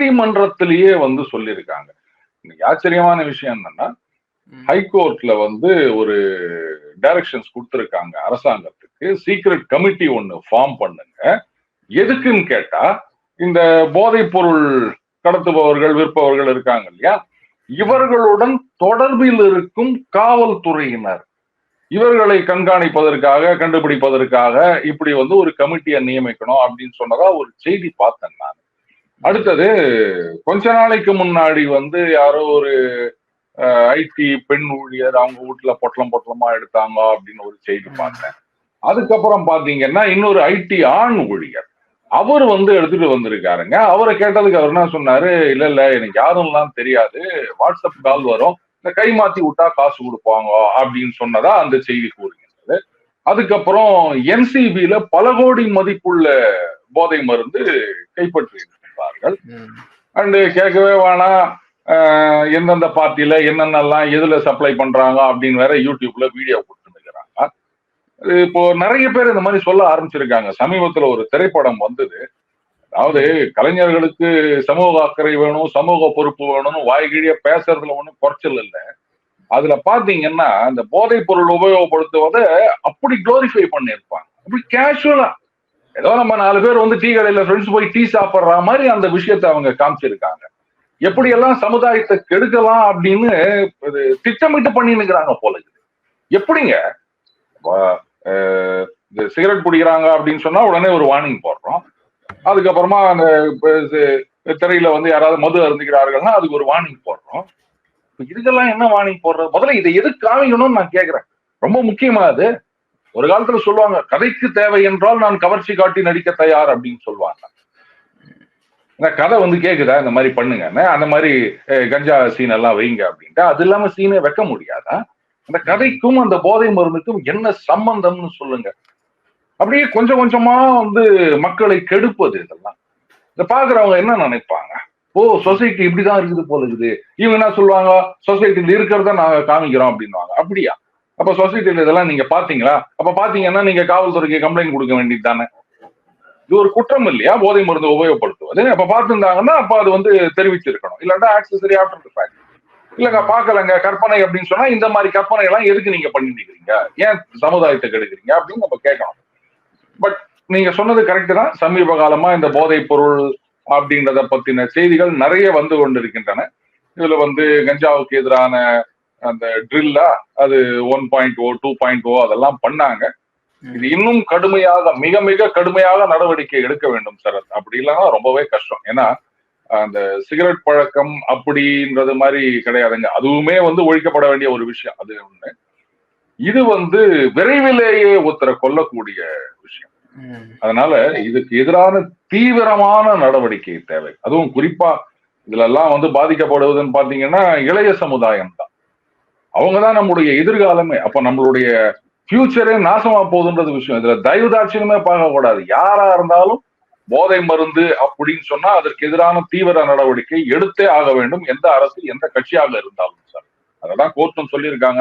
நீதிமன்றத்திலேயே வந்து சொல்லியிருக்காங்க. இன்னைக்கு ஆச்சரியமான விஷயம் என்னன்னா. ஹைகோர்ட்ல வந்து ஒரு டைரக்ஷன்ஸ் கொடுத்திருக்காங்க அரசாங்கத்துக்கு. சீக்ரெட் கமிட்டி ஒன்னு ஃபார்ம் பண்ணுங்க. எதுக்குன்னு கேட்டா இந்த போதைப் பொருள் கடத்துபவர்கள் விற்பவர்கள் இருக்காங்க இல்லையா? இவர்களுடன் தொடர்பில் இருக்கும் காவல்துறையினர். இவர்களை கண்காணிப்பதற்காக கண்டுபிடிப்பதற்காக இப்படி வந்து ஒரு கமிட்டியை நியமிக்கணும் அப்படின்னு சொன்னதா ஒரு செய்தி பார்த்தேன் நான். அடுத்தது கொஞ்ச நாளைக்கு முன்னாடி வந்து யாரோ ஒரு ஐடி பெண் ஊழியர் அவங்க வீட்டுல பொட்டலம் பொட்டலமா எடுத்தாங்க அப்படின்னு ஒரு செய்தி பார்த்தேன். அதுக்கப்புறம் பாத்தீங்கன்னா இன்னொரு ஐடி ஆண் ஊழியர். அவர் வந்து எடுத்துட்டு வந்திருக்காருங்க. அவரை கேட்டதுக்கு அவர் என்ன சொன்னாரு? இல்ல இல்ல எனக்கு யாரும்லாம் தெரியாது. வாட்ஸ்அப் கால் வரும். இந்த கை மாத்தி விட்டா காசு கொடுப்பாங்க அப்படின்னு சொன்னதா அந்த செய்தி கூறுகின்றது. அதுக்கப்புறம் என்சிபில பல கோடி மதிப்புள்ள போதை மருந்து கைப்பற்றி இருக்கின்றார்கள் ம். அண்டு கேட்கவே வேணாம் எந்தெந்த பார்ட்டியில என்னென்னலாம் எதுல சப்ளை பண்றாங்க அப்படின்னு வேற யூடியூப்ல வீடியோ கொடுத்துருக்கிறாங்க. இப்போ நிறைய பேர் இந்த மாதிரி சொல்ல ஆரம்பிச்சிருக்காங்க. சமீபத்துல ஒரு திரைப்படம் வந்தது. அதாவது கலைஞர்களுக்கு சமூக அக்கறை வேணும் சமூக பொறுப்பு வேணும்னு வாய்கிழிய பேசுறதுல ஒண்ணும் குறைச்சல் இல்லை. அதுல பாத்தீங்கன்னா இந்த போதைப் பொருள் உபயோகப்படுத்துவதை அப்படி குளோரிஃபை பண்ணியிருப்பாங்க. அப்படி கேஷுவலா ஏதோ நம்ம நாலு பேர் வந்து டீ கடையில ஃப்ரெண்ட்ஸ் போய் டீ சாப்பிட்ற மாதிரி அந்த விஷயத்தை அவங்க காமிச்சிருக்காங்க. எப்படியெல்லாம் சமுதாயத்தை கெடுக்கலாம் அப்படின்னு இது திட்டமிட்டு பண்ணினுக்கிறாங்க போல இருக்குது எப்படிங்க? இந்த சிகரெட் குடிக்கிறாங்க அப்படின்னு சொன்னா உடனே ஒரு வார்னிங் போடுறோம். அதுக்கப்புறமா அந்த இது திரையில வந்து யாராவது மது அருந்துகிறார்கள்னா அதுக்கு ஒரு வார்னிங் போடுறோம். இதுக்கெல்லாம் என்ன வார்னிங் போடுறது? முதல்ல இதை எது காமிக்கணும்னு நான் கேக்குறேன். ரொம்ப முக்கியமா அது. ஒரு காலத்துல சொல்லுவாங்க கதைக்கு தேவை என்றால் நான் கவர்ச்சி காட்டி நடிக்க தயார் அப்படின்னு சொல்லுவாங்க. இந்த கதை வந்து கேக்குதா? இந்த மாதிரி பண்ணுங்க அந்த மாதிரி கஞ்சா சீன் எல்லாம் வைங்க அப்படின்ட்டு. அது இல்லாம சீனை வைக்க முடியாதா? அந்த கதைக்கும் அந்த போதை மருந்துக்கும் என்ன சம்பந்தம்னு சொல்லுங்க. அப்படியே கொஞ்சம் கொஞ்சமா வந்து மக்களை கெடுப்பது இதெல்லாம். இத பாக்குறவங்க என்ன நினைப்பாங்க? ஓ சொசைட்டி இப்படிதான் இருக்குது போல இருக்குது. இவங்க என்ன சொல்லுவாங்க? சொசைட்டியில் இருக்கிறத நாங்க காமிக்கிறோம் அப்படின்னுவாங்க. அப்படியா? அப்ப சொசைட்டில இதெல்லாம் நீங்க பாத்தீங்களா? அப்ப பாத்தீங்கன்னா நீங்க காவல்துறைக்கு கம்ப்ளைண்ட் கொடுக்க வேண்டியது தானே? இது ஒரு குற்றம் இல்லையா? போதை மருந்து உபயோகப்படுத்துவது. அப்ப பார்த்துருந்தாங்கன்னா அப்ப அது வந்து தெரிவிச்சிருக்கணும் இல்லாட்டா ஆக்சசரி ஆஃப்டர் ஃபேக்ட் இல்லங்க பாக்கலங்க கற்பனை அப்படின்னு சொன்னா இந்த மாதிரி கற்பனை எல்லாம் எதுக்கு நீங்க பண்ணிட்டு ஏன் சமுதாயத்தை கெடுக்குறீங்க அப்படின்னு நம்ம கேட்கணும். பட் நீங்க சொன்னது கரெக்ட் தான். சமீப காலமா இந்த போதைப் பொருள் அப்படின்றத பத்தின செய்திகள் நிறைய வந்து கொண்டிருக்கின்றன. இதுல வந்து கஞ்சாவுக்கு எதிரான அந்த ட்ரில்லா அது one point O two point O அதெல்லாம் பண்ணாங்க. இது இன்னும் கடுமையாக மிக மிக கடுமையாக நடவடிக்கை எடுக்க வேண்டும் சார் அப்படி இல்லைன்னா ரொம்பவே கஷ்டம். ஏன்னா அந்த சிகரெட் பழக்கம் அப்படின்றது மாதிரி கிடையாதுங்க. அதுவுமே வந்து ஒழிக்கப்பட வேண்டிய ஒரு விஷயம். அது ஒண்ணு. இது வந்து விரைவிலேயே ஒருத்தரை கொல்லக்கூடிய விஷயம். அதனால இதுக்கு எதிரான தீவிரமான நடவடிக்கை தேவை. அதுவும் குறிப்பா இதுல எல்லாம் வந்து பாதிக்கப்படுவதுன்னு பாத்தீங்கன்னா இளைய சமுதாயம் தான். அவங்கதான் நம்முடைய எதிர்காலமே. அப்ப நம்மளுடைய ஃபியூச்சரே நாசமா போகுதுன்றது விஷயம். இதுல தயவுதாட்சியமே பார்க்க கூடாது யாரா இருந்தாலும் போதை மருந்து அப்படின்னு சொன்னா அதற்கு எதிரான தீவிர நடவடிக்கை எடுத்தே ஆக வேண்டும். எந்த அரசு எந்த கட்சியாக இருந்தாலும் சார். அததான் கோர்ட்டும் சொல்லியிருக்காங்க.